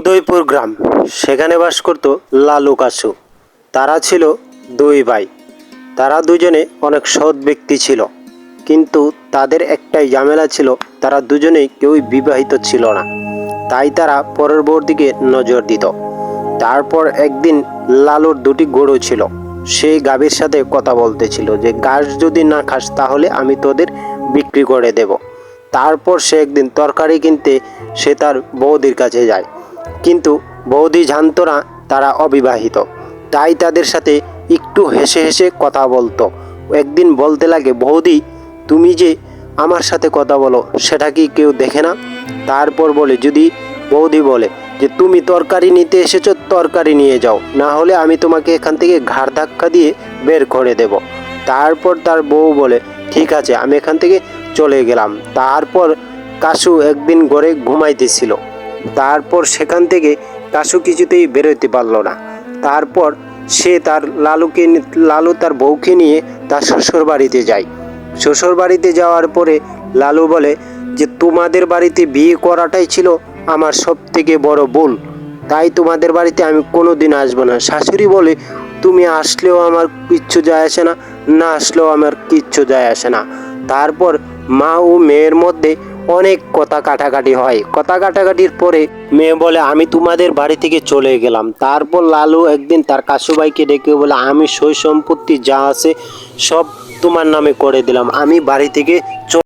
উদয়পুর গ্রাম। সেখানে বাস করত লালু কাসু। তারা ছিল দুই ভাই। তারা দুজনে অনেক সৎ ব্যক্তি ছিল। কিন্তু তাদের একটাই ঝামেলা ছিল, তারা দুজনেই কেউই বিবাহিত ছিল না। তাই তারা পরের বউর দিকে নজর দিত। তারপর একদিন লালুর দুটি গরু ছিল। সেই গাভীর সাথে কথা বলতেছিল যে, ঘাস যদি না খাস তাহলে আমি তোদের বিক্রি করে দেব। তারপর সে একদিন তরকারি কিনতে সে তার বৌদির কাছে যায়। কিন্তু বৌদি জানত না তারা অবিবাহিত। তাই তাদের সাথে একটু হেসে হেসে কথা বলতো। একদিন বলতে লাগে, বৌদি, তুমি যে আমার সাথে কথা বলো, সেটা কি কেউ দেখে না? তারপর বলে, যদি বৌদি বলে যে তুমি তরকারি নিতে এসেছ, তরকারি নিয়ে যাও। না হলে আমি তোমাকে এখান থেকে ঘাড় ধাক্কা দিয়ে বের করে দেব। তারপর তার বউ বলে, ঠিক আছে, আমি এখান থেকে চলে গেলাম। তারপর কাশু একদিন ঘরে ঘুমাইতেছিল। তারপর সেখান থেকে কাশু কিছুতেই বেরোতে পারল না। তারপর সে তার লালুকে লালু তার বউকে নিয়ে তার শ্বশুর বাড়িতে যায়। শ্বশুর বাড়িতে যাওয়ার পরে লালু বলে যে, তোমাদের বাড়িতে বিয়ে করাটাই ছিল আমার সব থেকে বড় ভুল। তাই তোমাদের বাড়িতে আমি কোনো দিন আসব না। শাশুড়ি বলে, তুমি আসলেও আমার কিচ্ছু যায় আসে না না আসলেও আমার কিচ্ছু যায় আসে না। তারপর মা ও মেয়ের মধ্যে অনেক কথা কাটাকাটি হয়। কথা কাটাকাটির পরে মেয়ে বলে, আমি তোমাদের বাড়ি থেকে চলে গেলাম। তারপর লালু একদিন তার কাশুবাইকে ডেকে বলে, আমি সই সম্পত্তি যা আছে সব তোমার নামে করে দিলাম। আমি বাড়ি থেকে